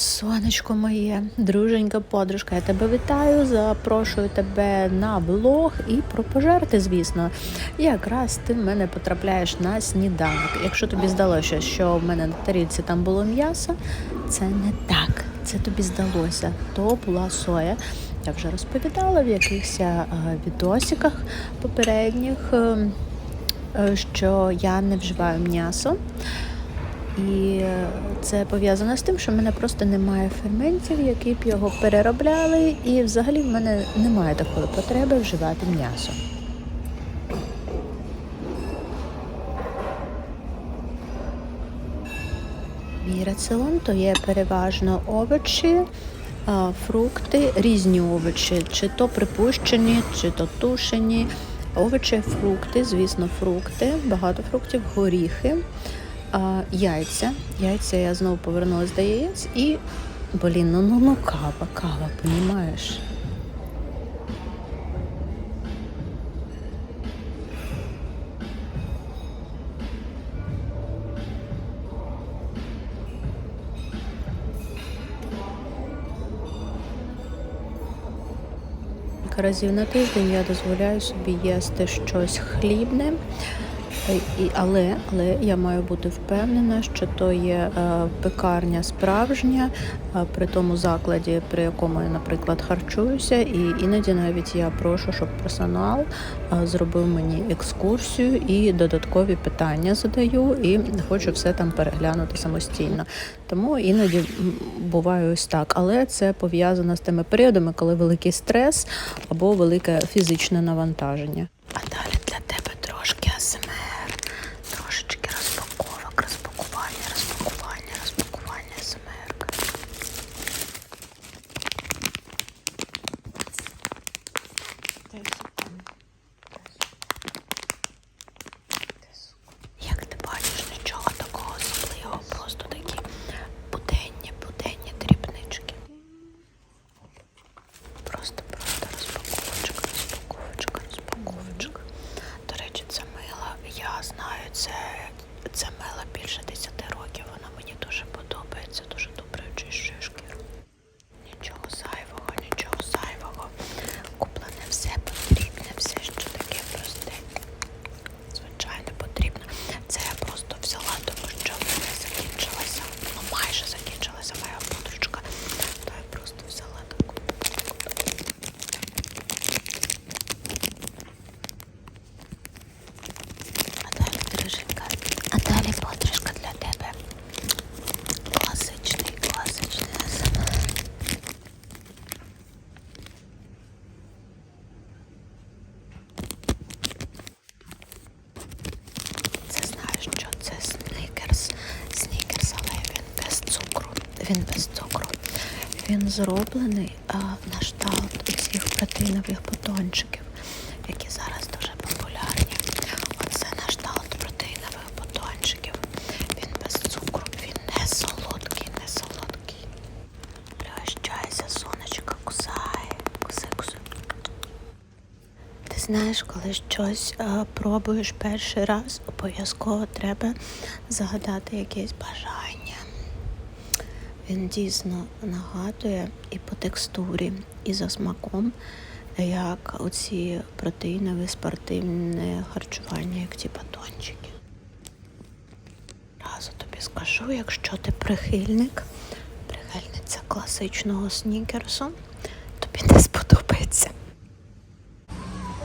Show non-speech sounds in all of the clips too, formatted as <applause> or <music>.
Сонечко моє, друженька подружка, я тебе вітаю, запрошую тебе на влог і про пожерти, звісно. Якраз ти в мене потрапляєш на сніданок. Якщо тобі здалося, що в мене на тарілці там було м'ясо, це не так. Це тобі здалося. То була соя. Я вже розповідала в якихось е, відосиках попередніх, е, е, що я не вживаю м'ясо. І це пов'язано з тим, що в мене просто немає ферментів, які б його переробляли, і взагалі в мене немає такої потреби вживати м'ясо. Мій раціон то є переважно овочі, фрукти, різні овочі, чи то припущені, чи то тушені. Овочі, фрукти, звісно, фрукти, багато фруктів, горіхи. Яйця. Яйця я знову повернулася до яєць і, блін, ну ну ну кава, кава, понімаєш? Разів на тиждень я дозволяю собі їсти щось хлібне. Е, І, але, але я маю бути впевнена, що то є е, пекарня справжня е, при тому закладі, при якому я, наприклад, харчуюся, і іноді навіть я прошу, щоб персонал зробив мені екскурсію і додаткові питання задаю, і хочу все там переглянути самостійно. Тому іноді буває ось так, але це пов'язано з тими періодами, коли великий стрес або велике фізичне навантаження. А далі для тебе трошки АСМР, трошечки розпаковок, розпакування, розпакування, розпакування АСМР. Як ти бачиш, нічого такого особливого, просто такі буденні, буденні дрібнички. Просто просто розпаковочка, розпаковочка, розпаковочка. До речі, це мило. Я знаю, це, це мило більше 10 років. Воно мені дуже подобається, дуже добре очищує шкіру. Нічого зайвого, нічого зайвого. Куплене все потрібне, все, що таке просте. Звичайно, потрібно. Це я просто взяла, тому що в мене закінчилася, ну майже закінчилася моя подружка. То я просто взяла таку. А далі дружинка, а далі подружка для тебе. Класичний, класичний АСМР. Це знаєш, що це сникерс. Снікерс, але він без цукру. Він без цукру. Він зроблений а, на кшталт цих протеїнових батончиків, які зараз дуже популярні. Оце на кшталт протеїнових батончиків. Він без цукру, він не солодкий, не солодкий. Пригощайся, сонечко, кусай, кусай, кусай. Ти знаєш, коли щось е, пробуєш перший раз, обов'язково треба загадати якесь бажання. Він дійсно нагадує і по текстурі, і за смаком, як оці протеїнові спортивне харчування, як ті батончики. Разу тобі скажу, якщо ти прихильник, прихильниця класичного снікерсу, тобі не сподобається.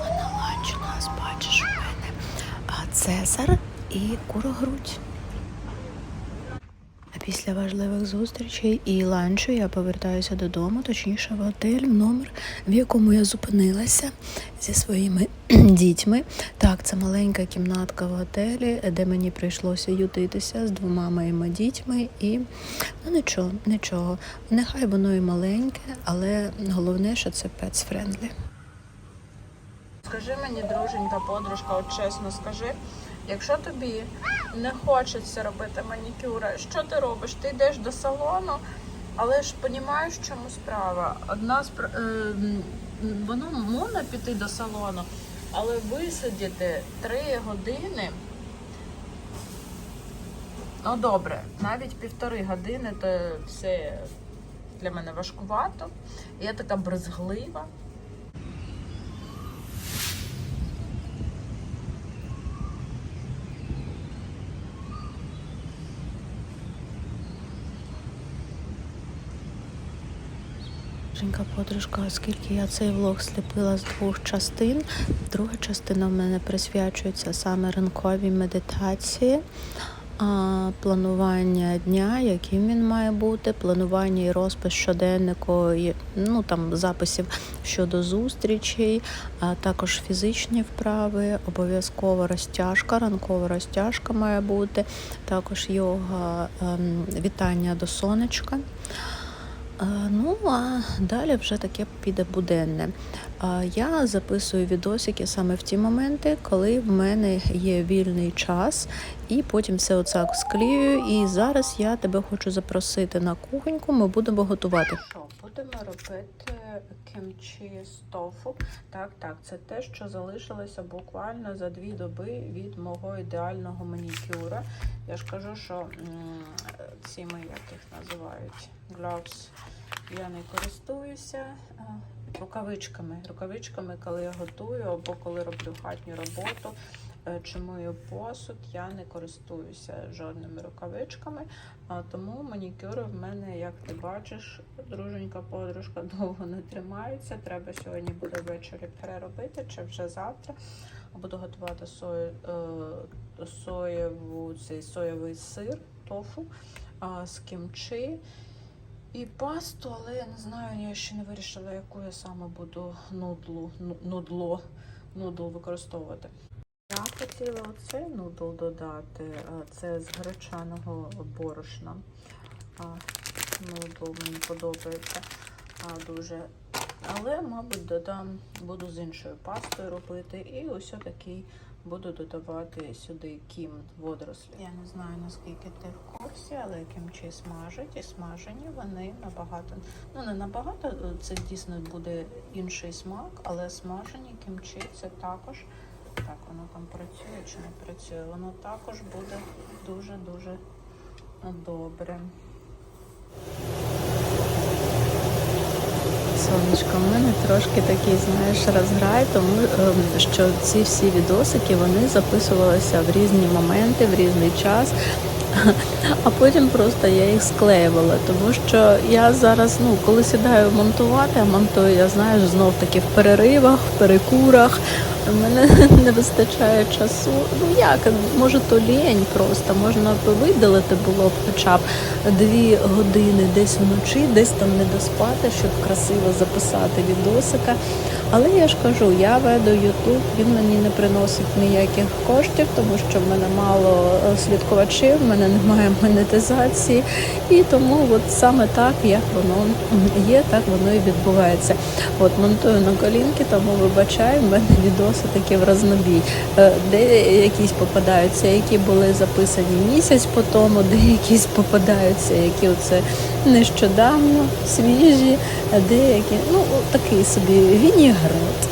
На ланч бачиш у мене а, цезар і курогрудь. Після важливих зустрічей і ланчу я повертаюся додому, точніше в готель, в номер, в якому я зупинилася зі своїми <clears throat> дітьми. Так, це маленька кімнатка в готелі, де мені прийшлося ютитися з двома моїми дітьми. І ну нічого, нічого. Нехай воно і маленьке, але головне, що це пецфрендлі. Скажи мені, друженька, подружка, от чесно скажи, якщо тобі не хочеться робити манікюри, що ти робиш? Ти йдеш до салону, але ж розумієш, в чому справа. Одна спра... е, воно можна піти до салону, але висидіти три години Ну добре, навіть півтори години то все для мене важкувато. Я така брезглива. Женька подружка, оскільки я цей влог сліпила з двох частин, друга частина в мене присвячується саме ранковій медитації, планування дня, яким він має бути, планування і розпис щоденнику, ну там записів щодо зустрічей, а також фізичні вправи, обов'язково розтяжка, ранкова розтяжка має бути, також йога, ем, вітання до сонечка. Ну, а далі вже таке піде буденне. Я записую відосики саме в ті моменти, коли в мене є вільний час, і потім все оце склею. І зараз я тебе хочу запросити на кухоньку. Ми будемо готувати. Що, будемо робити кімчі з тофу. Так, так, це те, що залишилося буквально за дві доби від мого ідеального манікюра. Я ж кажу, що цими, як їх називають, gloves, я не користуюся рукавичками. Рукавичками, коли я готую або коли роблю хатню роботу е, чи мою посуд, я не користуюся жодними рукавичками. Тому манікюр в мене, як ти бачиш, друженька подружка <laughs> довго не тримається. Треба сьогодні буде ввечері переробити чи вже завтра. Буду готувати сою, е, соєву, цей соєвий сир, тофу з кімчі. І пасту, але я не знаю, я ще не вирішила, яку я саме буду нудлу, ну- нудло, нудл використовувати. Я хотіла оцей нудл додати, це з гречаного борошна. Нудл мені подобається дуже. Але, мабуть, додам, буду з іншою пастою робити. І ось такий буду додавати сюди кім водорослі. Я не знаю наскільки ти в але кімчі смажать і смажені вони набагато. Ну не набагато, це дійсно буде інший смак, але смажені кімчі це також. Так, воно там працює чи не працює. Воно також буде дуже-дуже добре. Сонечко, в мене трошки такий, знаєш, розграй, тому ем, що ці всі відосики вони записувалися в різні моменти, в різний час. А потім просто я їх склеювала, тому що я зараз, ну, коли сідаю монтувати, а монтую, я знаєш, знов таки в переривах, в перекурах. Мене <laughs> не вистачає часу. Ну як, може то лінь просто, можна б видалити було б хоча б дві години десь вночі, десь там не доспати, щоб красиво записати відосика. Але я ж кажу, я веду Ютуб, він мені не приносить ніяких коштів, тому що в мене мало е, слідкувачів, в мене немає монетизації. І тому от саме так, як воно є, так воно і відбувається. От монтую на колінки, тому вибачаю, в мене відоси такі в рознобій. Е, Де якісь попадаються, які були записані місяць по тому, де якісь попадаються, які оце нещодавно свіжі, деякі, ну такий собі вінігрет.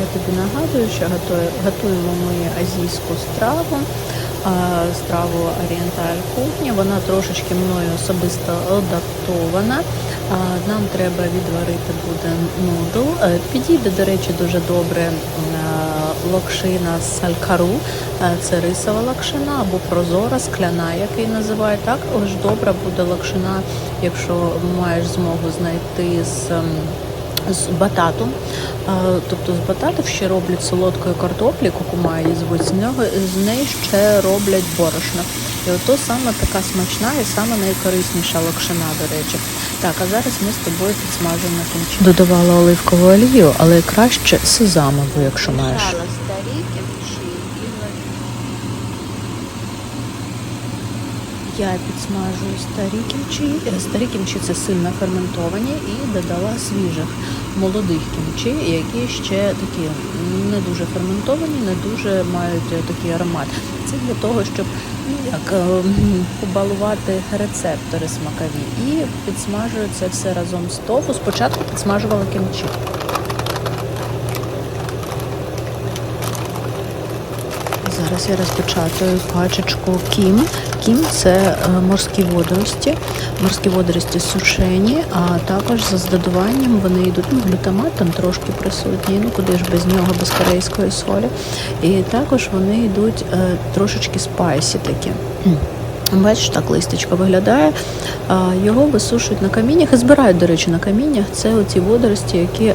Я тобі нагадую, що готуємо ми азійську страву, страву Орієнталь кухні. Вона трошечки мною особисто адаптована. Нам треба відварити буде нудл. Е, Підійде, до речі, дуже добре м, локшина салькару. Е, Це рисова локшина або прозора, скляна, який називають. Так, ось добра буде локшина, якщо маєш змогу знайти з. З батату, тобто з бататів ще роблять солодкої картоплі, кукума її звуть, з нього з неї ще роблять борошно. І ото саме така смачна і саме найкорисніша локшина, до речі. Так, а зараз ми з тобою підсмажуємо кінчі. Додавала оливкову олію, але краще сезамову, якщо маєш. старі кімчі і Я підсмажую старі кімчі. Е, Старі кімчі це сильно ферментовані і додала свіжих молодих кімчі, які ще такі не дуже ферментовані, не дуже мають такий аромат. Це для того, щоб ну як е, побалувати рецептори смакові. І підсмажую це все разом з тофу. Спочатку підсмажувала кімчі. Зараз я розпечатаю пачечку Кім. Кім це е, морські водорості, морські водорості сушені, а також за здодуванням вони йдуть ну, глютамат там трошки присутній. Ну куди ж без нього, без корейської солі. І також вони йдуть е, трошечки спайсі такі. Бачиш, так листечко виглядає. Його висушують на каміннях і збирають, до речі, на каміннях. Це оці водорості, які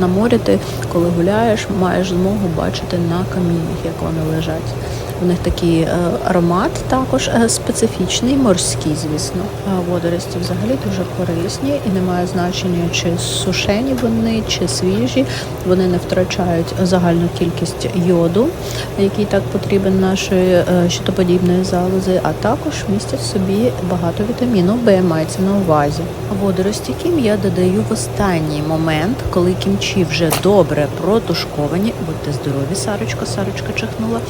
на морі ти, коли гуляєш, маєш змогу бачити на каміннях, як вони лежать. У них такий е, аромат також е, специфічний, морський, звісно. Водорості взагалі дуже корисні і немає значення, чи сушені вони, чи свіжі. Вони не втрачають загальну кількість йоду, який так потрібен нашої е, щитоподібної залози, а також містять в собі багато вітаміну Б, мається на увазі. Водорості кім я додаю в останній момент, коли кімчі вже добре протушковані. Будьте здорові, Сарочка, Сарочка чихнула.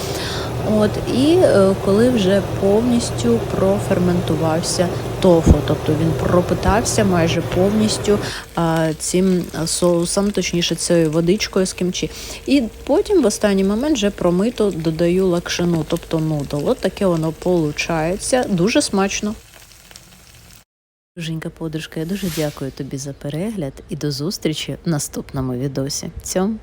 От і е, коли вже повністю проферментувався тофу, тобто він пропитався майже повністю а, цим соусом, точніше цією водичкою з кімчі. І потім в останній момент вже промито додаю лакшину, тобто нудл. От таке воно получається. Дуже смачно. Жінка подружка, я дуже дякую тобі за перегляд і до зустрічі в наступному відосі. Цьом!